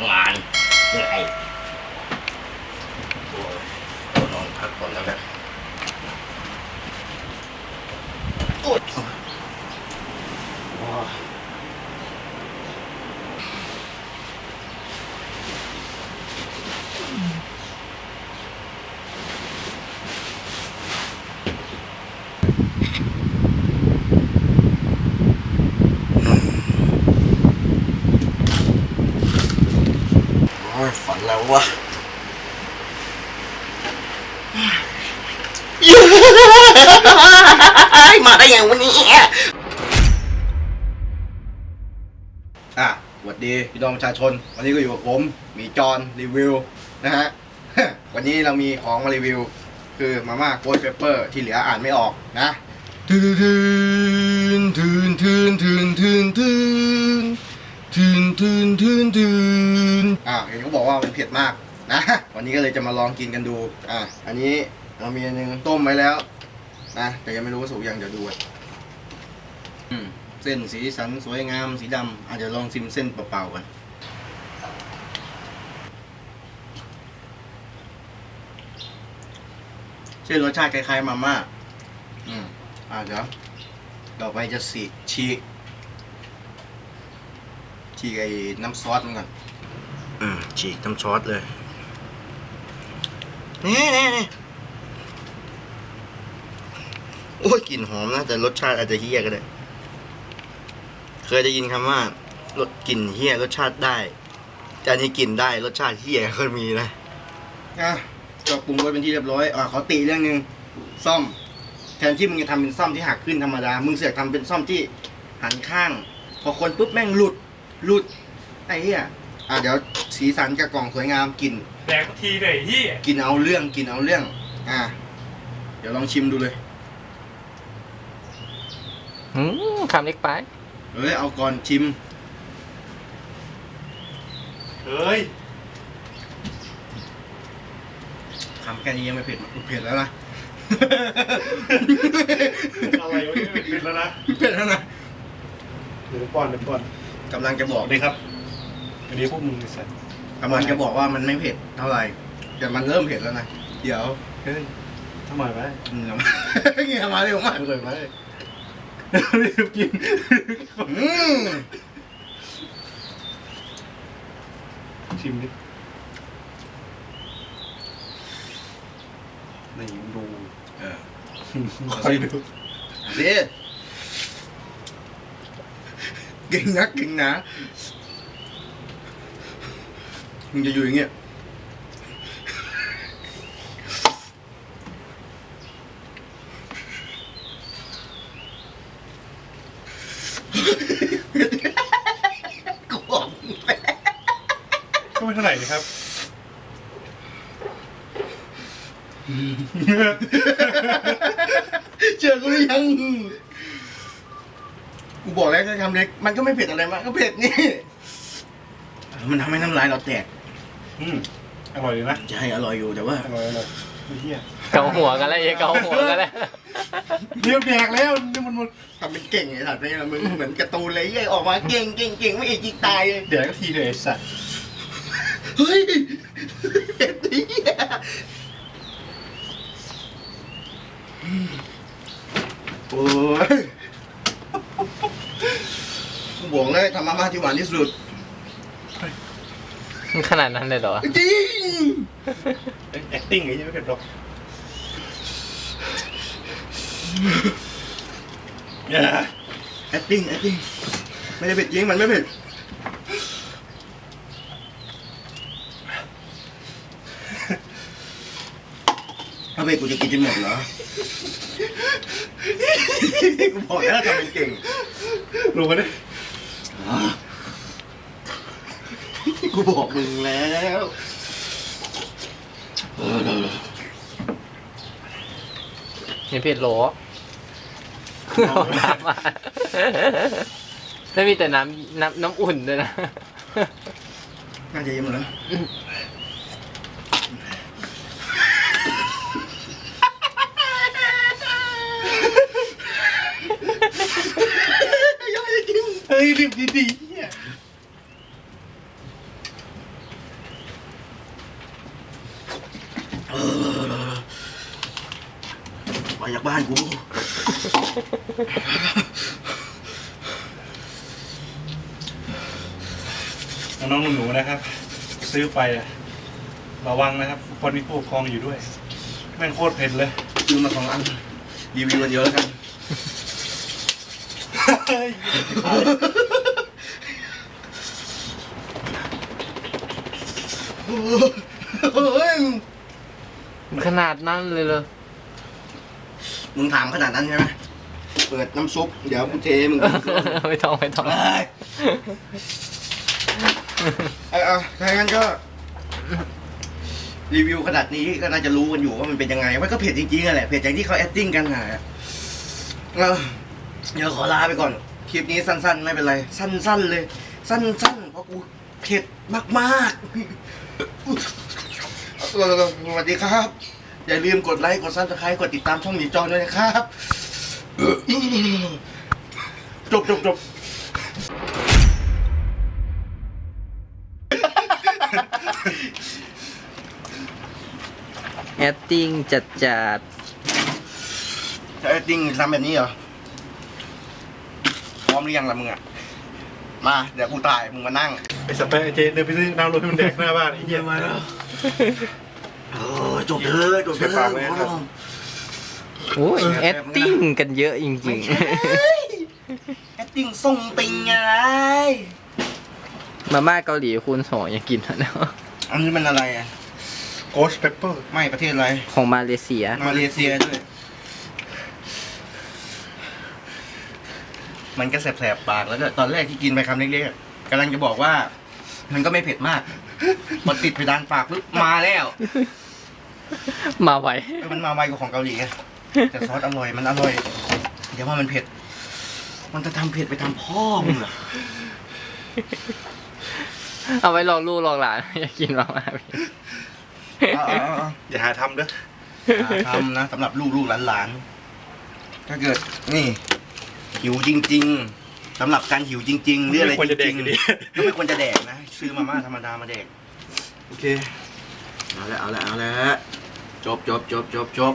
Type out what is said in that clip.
ำงานเหนื่อยโอ้ยนอนพักก่อนแล้วกันโอ๊ยโอ้ย โอ้ยฝัน แล้ววะมาได้ยังวันนี้อะสวัสดีพี่น้องประชาชน วันนี้ก็อยู่กับผมหมีจอนรีวิวนะฮะ วันนี้เรามีของมารีวิว คือมาม่าโกดเปเปอร์ที่เหลืออ่านไม่ออกนะทืนทืนทืนทืนทืนทืนทืนทืนทืนทืน อ่าเห็นเขาบอกว่ามันเผ็ดมากนะ วันนี้ก็เลยจะมาลองกินกันดู อ่าอันนี้เรามีอันนึงต้มไว้แล้วนะแต่ยังไม่รู้ว่าสุกยังเดี๋ยวดูอะอืมเส้นสีสันสวยงาม สีดำอาจจะลองชิมเส้นเปล่าๆกันเส้นรสชาติคล้ายๆมาม่าอืมอ่าเดี๋ยวต่อไปจะสีกฉีกฉีกไอ้น้ำซอสมันก่อน อืมฉีกน้ำซอสเลย นี่นี่นี่โอ้ยกลิ่นหอมนะ แต่รสชาติอาจจะเฮี้ยก็ได้ เคยได้ยินคำว่ารสกลิ่นเฮี้ยรสชาติได้ แต่อันนี้กลิ่นได้รสชาติเฮี้ยเคยมีนะอะก็ปรุงไว้เป็นที่เรียบร้อยอะขอติเรื่องหนึ่งซ่อม แทนที่มึงจะทำเป็นซ่อมที่หักขึ้นธรรมดา มึงเสือกทำเป็นซ่อมที่หันข้าง พอคนปุ๊บแม่งหลุดหลุดไอ้เหี้ย อะเดี๋ยวสีสันกับกล่องสวยงามกลิ่นแดกทีเลยที่กินเอาเรื่องกินเอาเรื่อง อะเดี๋ยวลองชิมดูเลยอืมคำเล็กไปเฮ้ยเอาก่อนชิม เฮ้ยคำแค่นี้ยังไม่เผ็ดมันเผ็ดแล้วนะ อะไรวะเนี่ยปิดแล้วนะเผ็ดแล้วนะ เดี๋ยวป้อนเดี๋ยวป้อนกำลังจะบบออกกเลยครับ อันนี้พวกมึงไอ้สัตว์กำลังจะบอกว่ามันไม่เผ็ดเท่าไหร่ แต่มันเริ่มเผ็ดแล้วนะ เดี๋ยวเฮ้ยทำไมวะเหงื่อมา เหงื่อมาเร็วมากไม่เลยไหมรีบกินอืมชิมดินี่มึงดูเออคอยดูเด็เก่งนักเก่งหนะ มึงจะอยู่อย่างเงี้ยกูบอกมึงแล้วก็ไม่เท่าไหร่นะครับ เชื่อกูหรือยัง กูบอกแล้วจะทำเล็ก มันก็ไม่เผ็ดอะไรมากก็เผ็ดนี่ มันทำให้น้ำลายเราแตก อืมอร่อยดีนะจะให้อร่อยอยู่แต่ว่า อร่อยอร่อยไอ้เหี้ยเกาหัวกันแล้วเอ้เกาหัวกันแล้วเรียบแดกแล้วนี่มันมันทำเป็นเก่งไอ้สัตว์นี่นะมึงเหมือนการ์ตูนเลยไอ้ออกมาเก่งเก่งเก่งไม่เอกจิกตายเลยแดกก็ทีเลยไอ้สัตว์เฮ้ยเผ็ดดีอะโอ้ยกูบอกเลยทำมาม่าที่หวานที่สุด ขนาดนั้นเลยเหรอ จริงแอคติ้งไอ้เหี้ยไม่เผ็ดหรอกอย่า acting acting ไม่ได้เผ็ดจริงมันไม่เผ็ดถ้าเผ็ดกูจะกินจนหมดเหรอกูบอกแล้วทำเป็นเก่งลงมาดิ กูบอกมึงแล้วนี่ผิดโหลเอาน้ำมาไม่มีแต่น้ำน้ำน้ำอุ่นด้วยนะ น่าจะเยิ้มแล้วยังไม่ได้กินเฮ้ยรีบดีๆ เออมาจากบ้านกูน้องหนูนะครับ ซื้อไประวังนะครับ คนมีผู้กครองอยู่ด้วย แม่งโคตรเผ็ดเลย ซื้อมาสองอันรีวิวมันเยอะแล้วกัน เฮ้ย ขนาดนั้นเลยเลยมึงถามขนาดนั้นใช่ไหมเปิดน้ำซุป เดี๋ยวกูเทมึงไม่ต้องไม่ต้องเอ้ยเอ้ยเอาถ้างั้นก็ รีวิวขนาดนี้ก็น่าจะรู้กันอยู่ว่ามันเป็นยังไง มันก็เผ็ดจริงๆอะแหละ เผ็ดอย่างที่เขาแอคติ้งกันนะเออเดี๋ยวขอลาไปก่อน คลิปนี้สั้นๆ ไม่เป็นไร สั้นๆเลย สั้นๆ เพราะกูเผ็ดมากๆเออ สวัสดีครับ อย่าลืมกดไลค์กดซับสไครต์กดติดตามช่องหมีจอด้วยนะครับ จบจบจบแอดติ้งจัดจัดใช้ติ้งทำแบบนี้เหรอ พร้อมหรือยังล่ะมึงอะ มา เดี๋ยวกูตายมึงมานั่ง ไอ้สเปรย์ไอ้เจนเดินไปซื้อน้ำรถให้มันแดกหน้าบ้านไอ้เหี้ยมาแล้ว เออจบเถอะจบเถเสียปาอะกเลยครับโอ้ยเออแอดติ้งกันเยอะจริงแอคติ้งส่งติงอะไร ๆ มาม่าเกาหลีคูณสองยังกินแล้วอันนี้มันอะไรอะโกสเปเปอร์ไม่ประเทศอะไร ของมาเลเซีย มาเลเซียด้วย มันก็แสบๆปากแล้วก็ตอนแรกที่กินไปคำเล็กๆอะกำลังจะบอกว่า มันก็ไม่เผ็ดมาก พอติดเพดานปากปุ๊บมาแล้วมาไวเออมันมาไวกว่าของเกาหลีไงแต่ซอสอร่อยมันอร่อย เดี๋ยวว่ามันเผ็ด มันจะทำเผ็ดไปทำพ่อมึงเหรอเอาไว้ลองลูกลองหลาน อยากกินมาม่าพี่เอาเอาเอาเอาอย่าหาทำเด้ออย่าทำนะสำหรับลูกลูกหลานหลานๆถ้าเกิดนี่ หิวจริง ๆสำหรับการหิวจริง ๆ หรืออะไรไม่ควรจจะแดริกงอยู่ดีๆก็ไม่ควรจะแดกนะ ซื้อมาม่าธรรมดามาเด็ก โอเค เอาละเอาละเอาละจบจบจบจบจบ